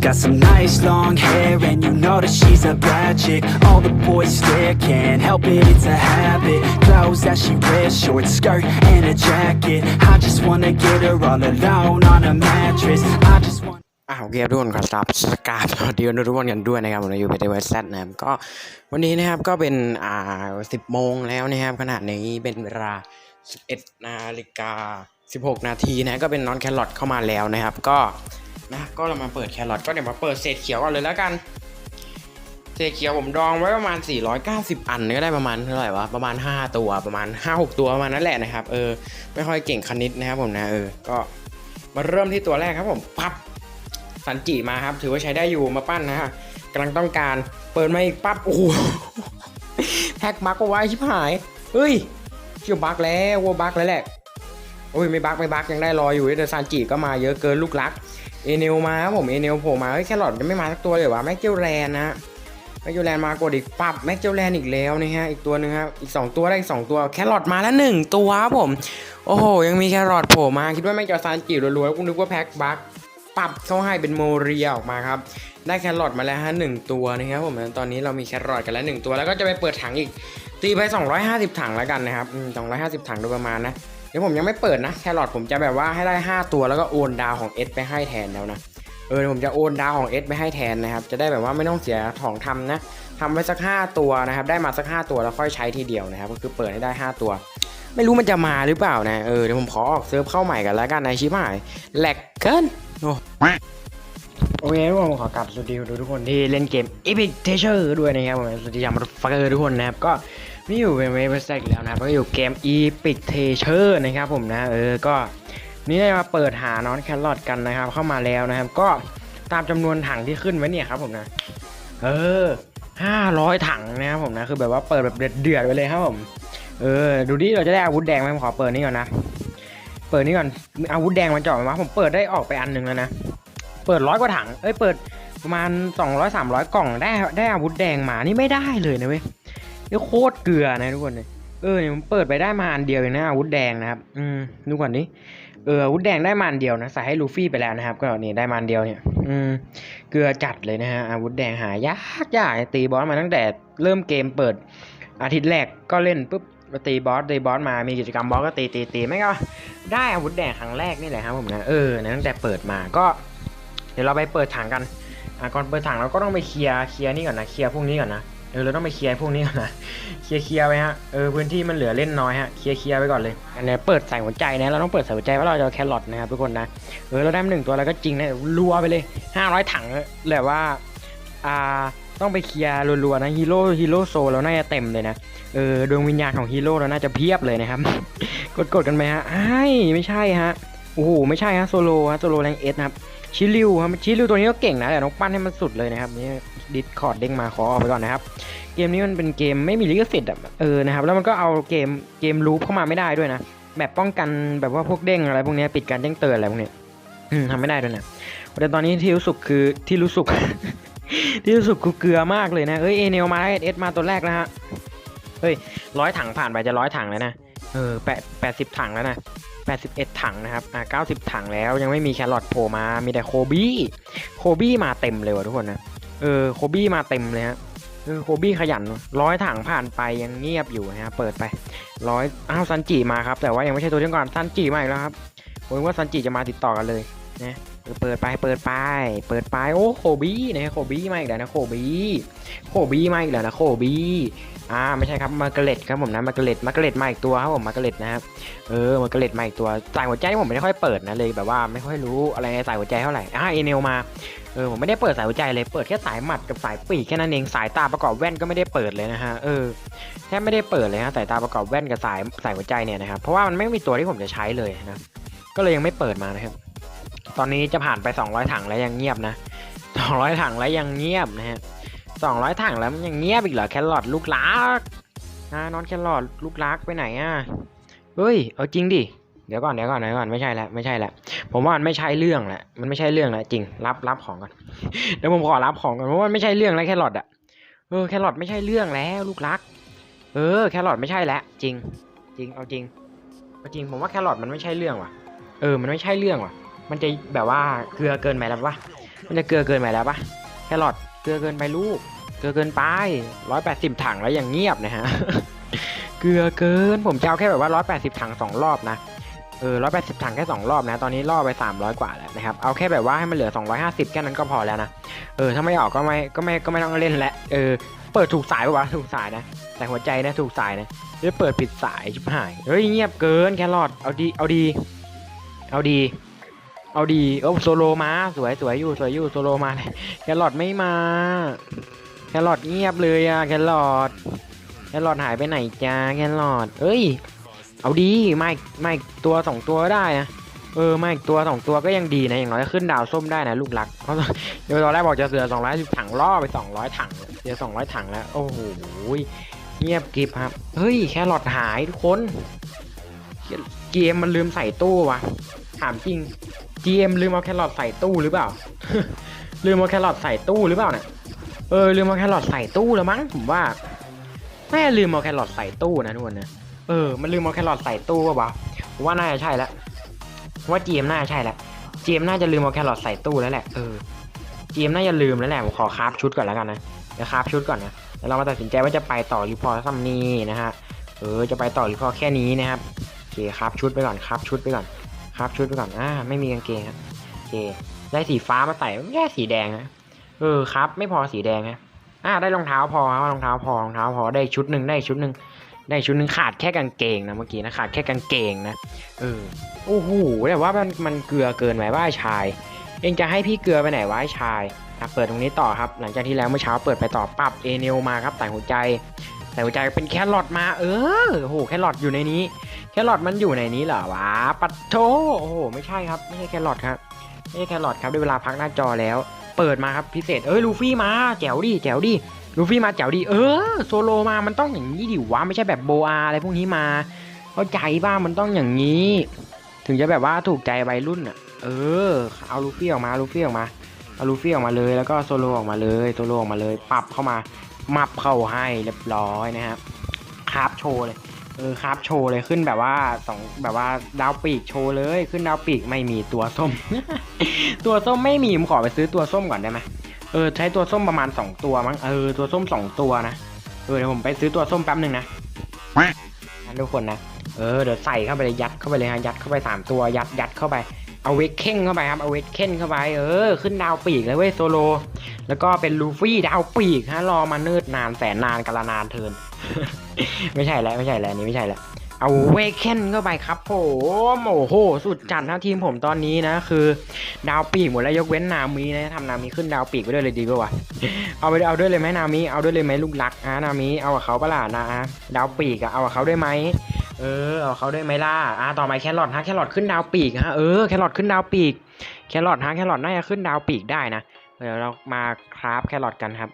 got some nice long hair and you know that she's a bad chick All the boys stare, can't help it, it's a habit Clothes that she wears, short skirt and a jacket I just wanna get her all alone on a mattress I just want อ่าโอเคครับทุกคนขอรับสกาสวัสดีทุกคนกันด้วยนะครับผมอยู่ในเวสต์นะครับก็วันนี้นะครับก็เป็นอ่าสิบโมงแล้วนะครับขณะนี้เป็นเวลาสิบเอ็ดนาฬิกาสิบหกนาทีนะก็เป็นนอนแครอทเข้ามาแล้วนะครับ ก็ นะก็เรามาเปิดแครอทก็เดี๋ยวมาเปิดเศษเขียวก่อนเลยแล้วกันเศษเขียวผมดองไว้ประมาณ 490 อันก็ได้ประมาณเท่าไหร่วะประมาณ 5 ตัวประมาณ 5-6 ตัวประมาณนั้นแหละนะครับเออไม่ค่อยเก่งคณิตนะครับผมนะเออก็มาเริ่มที่ตัวแรกครับผมปั๊บสันจิมาครับ ถือว่าใช้ได้อยู่มาปั้นนะฮะกำลังต้องการเปิดมาอีกปั๊บโอ้โหแฮกบักเอาไว้ชิบหายเฮ้ยเชี่ยวบักแล้ววัวบักแล้วแหละ โอ้ยไม่บักไม่บักยังได้รออยู่แต่ซันจิก็มาเยอะเกินลูกรักเอเนลมาครับผมเอเนลโผล่มาเฮ้ยแครอทยังไม่มาสักตัวเลยวะแม็กเจลแลนนะแม็กเจลแลนมากดอีกปับแม็กเจลแลนอีกแล้วนะฮะอีกตัวหนึ่งครับอีก 2 ตัวได้อีก2ตัวแครอทมาแล้วหนึ่งตัวครับผม โอ้โห ยังมีแครอทโผล่มาคิดว่าแม่งจะซันจิรัวๆกูนึกว่าแพ็คบักปรับเข้าให้เป็นโมเรียออกมาครับได้แครอทมาแล้วฮะหนึ่งตัวนะครับผมตอนนี้เรามีแครอทกันแล้วหนึ่งตัวแล้วก็จะไปเปิดถังอีกตีไป 250 ถังแล้วกันนะครับอืม250 ถังโดยประมาณนะ เดี๋ยวผมยังไม่เปิดนะแครอทผมจะแบบว่าให้ได้ 5 ตัวแล้วก็โอนดาวของ S ไปให้แทนแล้วนะเออผมจะโอนดาวของ S ไปให้แทนนะครับจะได้แบบว่าไม่ต้องเสียของทำนะทำไว้สัก 5 ตัวนะครับ ได้มาสัก 5 ตัวแล้วค่อยใช้ทีเดียวนะครับ ก็คือเปิดให้ได้ 5 ตัว ไม่รู้มันจะมาหรือเปล่านะเออเดี๋ยวผมขอออกเซิร์ฟเข้าใหม่กันแล้วกันในชิปหายแหลกเกินโอ้โอเคทุกคนขอกลับสวัสดีทุกคนที่เล่นเกม Epic Treasure ด้วยนะครับผมสวัสดียามรัฟักเกอร์ทุกคนนะครับก็ ไม่อยู่เป็นเว็บไซต์อีกแล้วนะครับก็อยู่เกม Epic Treasure นะครับผมนะ เออ ก็นี่ได้มาเปิดหาน้อนแครอทกันนะครับ เข้ามาแล้วนะครับ ก็ตามจำนวนถังที่ขึ้นไว้เนี่ยครับผมนะ เออ500ถังนะครับผมนะ คือแบบว่าเปิดแบบเดือดๆไปเลยครับผม เออ ดูดิ เราจะได้อาวุธแดงไหมขอเปิดนี่ก่อนนะ เปิดนี่ก่อน อาวุธแดงมันจะอมาผมเปิดได้ออกไปอันหนึ่งแล้วนะ เปิดร้อยกว่าถัง เอ้ย เปิดประมาณ200 300กล่องได้ได้อาวุธแดงมา นี่ไม่ได้เลยนะเว้ย นี่โคตรเกลือนะทุกคนเลยเออเนี่ยผมเปิดไปได้มาอันเดียวเองนะอาวุธแดงนะครับ อืมดูก่อนดิเอออาวุธแดงได้มาอันเดียวนะใส่ให้ลูฟี่ไปแล้วนะครับ ก็นี่ได้มาอันเดียวเนี่ย อืมเกลือจัดเลยนะฮะอาวุธแดงหายากยากตีบอสมาตั้งแต่เริ่มเกมเปิดอาทิตย์แรกก็เล่นปุ๊บตีบอสตีบอสมามีกิจกรรมบอสก็ตีตีตีไม่ก็ได้อาวุธแดงครั้งแรกนี่แหละครับผมนะเออนะตั้งแต่เปิดมาก็เดี๋ยวเราไปเปิดถังกันอะก่อนเปิดถังเราก็ต้องไปเคลียร์เคลียร์นี่ก่อนนะเคลียร์พวกนี้ก่อนนะ เออเราต้องไปเคลียร์พวกนี้ก่อนนะเคลียร์เคลียร์ไปฮะเออพื้นที่มันเหลือเล่นน้อยฮะเคลียร์เคลียร์ไปก่อนเลยอันนี้เปิดใส่หัวใจนะเราต้องเปิดใส่หัวใจว่าะเราจะเอาแครอทนะครับทุกคนนะเออเราได้มาหนึ่งตัวแล้วก็จริงนะรัวไปเลย 500 ถังเลยว่าอ่าต้องไปเคลียร์รัวๆนะฮีโร่ฮีโร่โซเราน่าจะเต็มเลยนะเออดวงวิญญาณของฮีโร่เราน่าจะเพียบเลยนะครับกดๆกันไปฮะไอ้ไม่ใช่ฮะโอ้โหไม่ใช่ฮะโซโลฮะโซโลแรงเอสนะครับ ชิลิวครับชิลิวตัวนี้ก็เก่งนะแต่ต้องปั้นให้มันสุดเลยนะครับนี่ดิสคอร์ดเด้งมาขอออกไปก่อนนะครับ เกมนี้มันเป็นเกมไม่มีลิขสิทธิ์อะเออนะครับแล้วมันก็เอาเกมเกมลูปเข้ามาไม่ได้ด้วยนะแบบป้องกันแบบว่าพวกเด้งอะไรพวกนี้ปิดการแจ้งเตือนอะไรพวกนี้ทำไม่ได้ด้วยนะแต่ตอนนี้ที่รู้สึกคือที่รู้สึกที่รู้สึกคือเกลือมากเลยนะเอ้ยเอเนลมาเอเอสมาตัวแรกแล้วฮะเฮ้ยร้อยถังผ่านไปจะร้อยถังแล้วนะเออแปดแปดสิบถังแล้วนะ 81 ถังนะครับอ่า90 ถังแล้วยังไม่มีแครอทโผล่มามีแต่โคบี้โคบี้มาเต็มเลยว่ะทุกคนนะเออโคบี้มาเต็มเลยฮะเออโคบี้ขยันร้อยถังผ่านไปยังเงียบอยู่นะฮะเปิดไปร้อยอ้าวซันจิมาครับแต่ว่ายังไม่ใช่ตัวที่ก่อนซันจิมาอีกแล้วครับผมว่าซันจิจะมาติดต่อกันเลย นะเปิดไปเปิดไป เปิดไปโอ้โคบี้นะโคบี้มาอีกแล้วนะโคบี้โคบี้มาอีกแล้วนะโคบี้อ่าไม่ใช่ครับมาเกล็ดครับผมนะมาเกล็ดมาเกล็ดมาอีกตัวครับผมมาเกล็ดนะครับเออมันก็เล็ดมาอีกตัวสายหัวใจผมไม่ค่อยเปิดนะเลยแบบว่าไม่ค่อยรู้อะไรในสายหัวใจเท่าไหร่อ่าเอเนลมาเออผมไม่ได้เปิดสายหัวใจเลยเปิดแค่สายหมัดกับสายปีกแค่นั้นเองสายตาประกอบแว่นก็ไม่ได้เปิดเลยนะฮะเออแทบไม่ได้เปิดเลยฮะสายตาประกอบแว่นกับสายสายหัวใจเนี่ยนะครับเพราะว่ามันไม่มีตัวที่ผมจะใช้เลยนะก็เลยยังไม่เปิดมานะครับ ตอนนี้จะผ่านไป 200 ถังแล้วยังเงียบนะ 200 ถังแล้วยังเงียบนะฮะ 200 ถังแล้วมันยังเงียบอีกเหรอแครอทลูกลักอ่านอนแครอทลูกลักไปไหนอะ เฮ้ย เอาจริงดิ เดี๋ยวก่อนเดี๋ยวก่อนเดี๋ยวก่อนไม่ใช่แล้วไม่ใช่แล้วผมว่ามันไม่ใช่เรื่องแหละ มันไม่ใช่เรื่องแล้วจริง รับรับของก่อน เดี๋ยวผมขอรับของก่อนเพราะว่ามันไม่ใช่เรื่องแล้วแครอทอะ เออแครอทไม่ใช่เรื่องแล้วลูกรัก เออแครอทไม่ใช่แล้วจริง จริงเอาจริงเอาจริงผมว่าแครอทมันไม่ใช่เรื่องว่ะ เออมันไม่ใช่เรื่องว่ะ มันจะแบบว่าเกลือเกินไปแล้ววะมันจะเกลือเกินไปแล้วปะแครอทเกลือเกินไปลูก เกลือเกินไปร้อยแปดสิบถังแล้วยังเงียบนะฮะ เกลือเกิน ผมจะเอาแค่แบบว่าร้อยแปดสิบถังสองรอบนะ เออร้อยแปดสิบถังแค่สองรอบนะ ตอนนี้ล่อไปสามร้อยกว่าแล้วนะครับ เอาแค่แบบว่าให้มันเหลือสองร้อยห้าสิบแค่นั้นก็พอแล้วนะ เออ ถ้าไม่ออกก็ไม่ ก็ไม่ ก็ไม่ต้องเล่นแล้ว เออ เปิดถูกสายปะวะ ถูกสายนะ แต่หัวใจนะถูกสายนะหรือเปิดผิดสายชิบหาย เฮ้ยเงียบเกินแครอทเอาดี เอาดี เอาดี เอาดีเออโซโลมาสวยสวยอยู่สวยอยู่โซโลมาเลยแครอทไม่มาแครอทเงียบเลยอะแครอทแครอทหายไปไหนจ้าแครอทเอ้ย เอาดีไม่ไม่ตัวสองตัวก็ได้นะเออไม่ตัวสองตัวก็ยังดีนะอย่างน้อยขึ้นดาวส้มได้นะลูกรักเพราะเดี๋ยวตอนแรกบอกจะเสือสองร้อยถังล่อไปสองร้อยถังเสือสองร้อยถังแล้วโอ้โหเงียบกริบครับเฮ้ยแครอทหายทุกคนเกมมันลืมใส่ตู้วะถามจริง GM ลืมเอาแครอทใส่ตู้หรือเปล่า ลืมเอาแครอทใส่ตู้หรือเปล่าเนี่ย เออลืมเอาแครอทใส่ตู้แล้วมั้งผมว่าแม่ลืมเอาแครอทใส่ตู้นะทุกคนนะ เออ มันลืมเอาแครอทใส่ตู้ป่ะวะผมว่าน่าจะใช่แล้วผมว่า GM น่าจะใช่แล้ว GM น่าจะลืมเอาแครอทใส่ตู้แล้วแหละ เออ GM น่าจะลืมแล้วแหละผมขอคราฟชุดก่อนแล้วกันนะ เดี๋ยวคราฟชุดก่อนนะแล้วเรามาตัดสินใจว่าจะไปต่อรีพอซัมนี่นะฮะ เออ จะไปต่อรีพอแค่นี้นะครับโอเคคราฟชุดไปก่อนคราฟชุดไปก่อน ครับชุดก่อนอ่าไม่มีกางเกงครับโอเค ได้สีฟ้ามาใส่แค่ได้สีแดงนะเออครับ ไม่พอสีแดงนะอ่าได้รองเท้าพอครับรองเท้าพอรองเท้าพอได้ชุดหนึ่งได้ชุดหนึ่งได้ชุดหนึ่งขาดแค่กางเกงนะเมื่อกี้นะขาดแค่กางเกงนะเออโอ้โหแต่ว่ามันมันเกลือเกินไปว่าชาย เองจะให้พี่เกลือไปไหนวะไอ้ชายอะเปิดตรงนี้ต่อครับ หลังจากที่แล้วเมื่อเช้าเปิดไปต่อปรับเอเนลมาครับใส่หัวใจ ใส่หัวใจเป็นแครอทมา เออโอ้โหแครอทอยู่ในนี้ แครอทมันอยู่ในนี้เหรอวะปัดโถโอ้โหไม่ใช่ครับไม่ใช่แครอทครับไม่ใช่แครอทครับได้เวลาพักหน้าจอแล้ว เปิดมาครับพิเศษเอ้ยลูฟี่มาแจ๋วดิแจ๋วดิลูฟี่มาแจ๋วดิเออโซโลมามันต้องอย่างนี้ดิวะไม่ใช่แบบโบอาอะไรพวกนี้มาเข้าใจบ้างมันต้องอย่างนี้ ถึงจะแบบว่าถูกใจวัยรุ่นอะ เออ เอาลูฟี่ออกมาลูฟี่ออกมาเอาลูฟี่ออกมาเลยแล้วก็โซโลออกมาเลยโซโลออกมาเลย ปรับเข้ามา มับเข้าให้เรียบร้อยนะครับคราฟโชว์เลยเออครับโชว์เลยขึ้นแบบว่าสองแบบว่าดาวปีกโชว์เลยขึ้นดาวปีกไม่มีตัวส้ม ตัวส้มไม่มีผมขอไปซื้อตัวส้มก่อนได้ไหมเออใช้ตัวส้มประมาณสองตัวมั้งเออตัวส้มสองตัวนะเออเดี๋ยวผมไปซื้อตัวส้มแป๊บหนึ่งนะทุกคนนะเออเดี๋ยวใส่เข้าไปเลยยัดเข้าไปเลยฮะยัดเข้าไปสามตัวยัดยัดเข้าไปเอาเวกเค้งเข้าไปครับเอาเวกเค้นเข้าไปเออขึ้นดาวปีกเลยเว้ยโซโล แล้วก็เป็นลูฟี่ดาวปีกฮะรอมาเนิดนานแสนนานกาลนานเทิน ไม่ใช่แล้วไม่ใช่แล้วนนี้ไม่ใช่แล้วเอาเวกเคนเข้าไปครับผมโอ้โห สุดจัดนะทีมผมตอนนี้นะ คือดาวปีกหมดแล้วยกเว้นนามินะทำนามิขึ้นดาวปีกไปด้วยเลยดีกว่าวะเอาไปเอาด้วยเลยไหมนามิเอาด้วยเลยไหมลูกรักอะนามิเอากับเขาปะล่ะนะอะดาวปีกอะเอากับเขาด้วยไหมเออเอาเขาด้วยไหมล่ะอะต่อไปแครอทฮะแครอทขึ้นดาวปีกฮะเออแครอทขึ้นดาวปีกแครอทฮะแครอทน่าจะขึ้นดาวปีกได้นะ เดี๋ยวเรามาคราฟแครอทกันครับ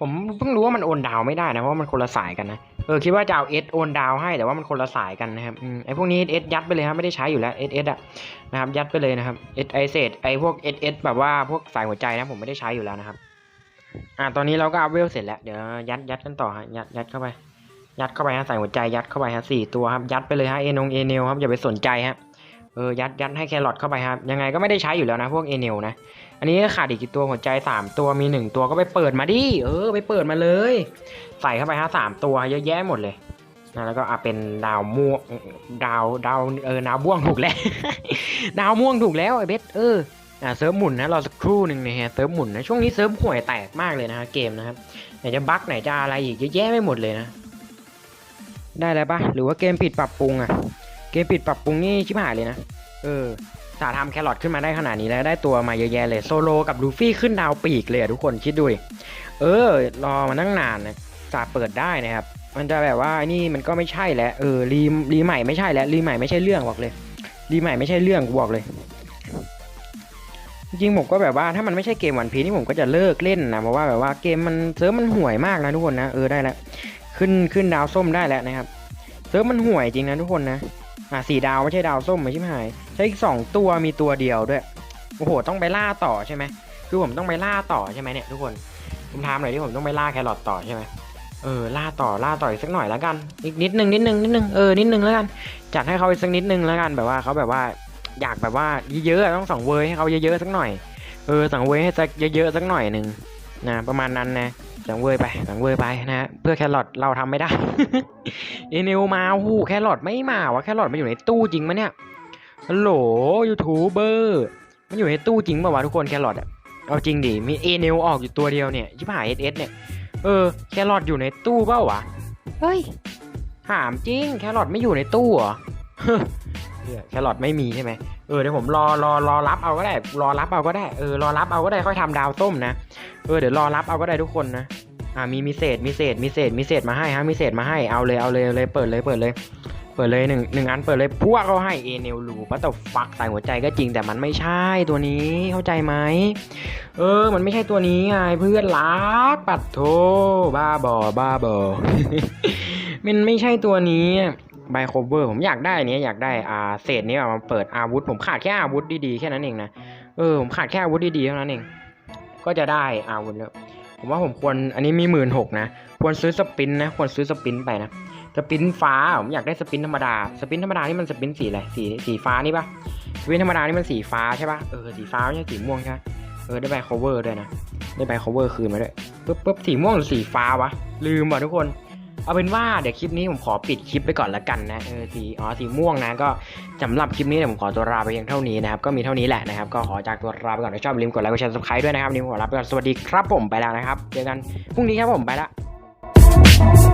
ผมเพิ่งรู้ว่ามันโอนดาวไม่ได้นะเพราะว่ามันคนละสายกันนะเออคิดว่าจะเอาเอสโอนดาวให้แต่ว่ามันคนละสายกันนะครับอไอพวกนี้เอสยัดไปเลยครับไม่ได้ใช้อยู่แล้วเอสเอสอะนะครับยัดไปเลยนะครับเอสไอเศษไอพวกเอสเอสแบบว่าพวกสายหัวใจนะผมไม่ได้ใช้อยู่แล้วนะครับอ่าตอนนี้เราก็อัพเวลเสร็จแล้วเดี๋ยวยัดยัดกันต่อฮะยัดยัดเข้าไป ยัดเข้าไปฮะใส่หัวใจยัดเข้าไปฮะสี่ตัวครับยัดไปเลยฮะเอนงเอเนลครับอย่าไปสนใจฮะ เออยัดยัดให้แครอทเข้าไปครับ ยังไงก็ไม่ได้ใช้อยู่แล้วนะพวกเอเนลนะ อันนี้ขาดอีกกี่ตัวหัวใจสามตัวมีหนึ่งตัวก็ไปเปิดมาดิ เออ ไปเปิดมาเลย ใส่เข้าไปฮะสามตัวเยอะแยะหมดเลยนะแล้วก็อะเป็นดาวม่วงดาวดาวเออดาวม่วงถูกแล้ว ดาวม่วงถูกแล้วไอ้เบสเอออะเซิร์ฟหมุนนะรอสักครู่หนึ่งนะฮะเซิร์ฟหมุนนะช่วงนี้เซิร์ฟห่วยแตกมากเลยนะฮะเกมนะครับไหนจะบั๊กไหนจะอะไรอีกเยอะแยะไม่หมดเลยนะ ได้แล้วปะหรือว่าเกมปิดปรับปรุงอะ เกมปิดปรับปรุงนี่ชิบหายเลยนะ เออสาทำแครอทขึ้นมาได้ขนาดนี้แล้วได้ตัวมาเยอะแยะเลยโซโลกับลูฟี่ขึ้นดาวปีกเลยอะทุกคนคิดดูเออ รอมาตั้งนานนะสาเปิดได้นะครับ มันจะแบบว่านี่มันก็ไม่ใช่แล้วเออรีรีใหม่ไม่ใช่แล้วรีใหม่ไม่ใช่เรื่องบอกเลย รีใหม่ไม่ใช่เรื่องกูบอกเลย จริงผมก็แบบว่าถ้ามันไม่ใช่เกมวันพีนี่ผมก็จะเลิกเล่นนะเพราะว่าแบบว่าเกมมันเซิร์ฟมันห่วยมากนะทุกคนนะเออได้แล้วขึ้นขึ้นดาวส้มได้แล้วนะครับเซิร์ฟมันห่วยจริงนะทุกคนนะ อะสี่ดาวไม่ใช่ดาวส้มไม่ใช่ไหมใช่อีกสองตัวมีตัวเดียวด้วย โอ้โห ต้องไปล่าต่อใช่ไหม คือผมต้องไปล่าต่อใช่ไหมเนี่ยทุกคน ผมถามหน่อยที่ผมต้องไปล่าแครอทต่อใช่ไหมเออ ล่าต่อ ล่าต่ออีกสักหน่อยแล้วกัน อีกนิดนึงนิดนึงนิดนึงเออ นิดนึงแล้วกัน จัดให้เขาอีกสักนิดนึงแล้วกัน แบบว่าเขาแบบว่า อยากแบบว่าเยอะๆอะต้องสองเวอร์ให้เขาเยอะๆสักหน่อย เออ สังเวยให้สักเยอะๆสักหน่อยหนึ่งนะ ประมาณนั้นนะ สังเวยไปสังเวยไปนะฮะเพื่อแครอทเราทำไม่ได้เอเนลมาหูแครอทไม่มาวะแครอทมันอยู่ในตู้จริงมะเนี่ยฮัลโหลยูทูบเบอร์มันอยู่ในตู้จริงป่าวะทุกคนแครอทอะเอาจริงดิมีเอเนลออกอยู่ตัวเดียวเนี่ยชิบหายเอสเอสเนี่ยเออแครอทอยู่ในตู้เปล่าวะเฮ้ยถามจริงแครอทไม่อยู่ในตู้เหรอ เนี่ยแครอทไม่มีใช่ไหมเออเดี๋ยวผมรอรอรอรับเอาก็ได้ รอรับเอาก็ได้เออรอรับเอาก็ได้ค่อยทำดาวต้มนะเออเดี๋ยวรอรับเอาก็ได้ทุกคนนะอ่ามีมีเศษมีเศษมีเศษมีเศษมาให้ฮะมีเศษมาให้เอาเลยเอาเลยเลยเปิดเลยเปิดเลย เปิดเลยหนึ่งหนึ่งอันเปิดเลยพวกเขาให้เอเนลลูปัตตฟักใส่หัวใจก็จริงแต่มันไม่ใช่ตัวนี้เข้าใจไหมเออ มันไม่ใช่ตัวนี้ไงเพื่อนรักปัดโทบ้าบอบ้าบอมันไม่ใช่ตัวนี้ ไบโคเวอร์ผมอยากได้เนี้ยอยากได้อ่าเศษนี้มาเปิดอาวุธ ผมขาดแค่อาวุธดีๆแค่นั้นเองนะเออผมขาดแค่อาวุธดีๆเท่านั้นเอง ก็จะได้อาวุธแล้ว ผมว่าผมควรอันนี้มีหมื่นหกนะควรซื้อสปินนะควรซื้อสปินไปนะสปินฟ้าผมอยากได้สปินธรรมดาสปินธรรมดานี่มันสปินสีอะไรสีสีฟ้านี่ปะสปินธรรมดานี่มันสีฟ้าใช่ปะเออสีฟ้าไม่ใช่สีม่วงใช่ปะเออได้ใบ cover ด้วยนะได้ใบ cover คืนมาด้วยปึ๊บปึ๊บสีม่วงหรือสีฟ้าวะลืมว่ะทุกคน เอาเป็นว่าเดี๋ยวคลิปนี้ผมขอปิดคลิปไปก่อนละกันนะเออสีอ๋อสีม่วงนะก็สำหรับคลิปนี้เดี๋ยวผมขอตัวลาไปเพียงเท่านี้นะครับก็มีเท่านี้แหละนะครับก็ขอจากตัวลาไปก่อนถ้าชอบลืมกดไลค์กดแชร์สับคล้ายด้วยนะครับนี่ผมขอลาไปก่อนสวัสดีครับผมไปแล้วนะครับเจอกันพรุ่งนี้ครับผมไปละ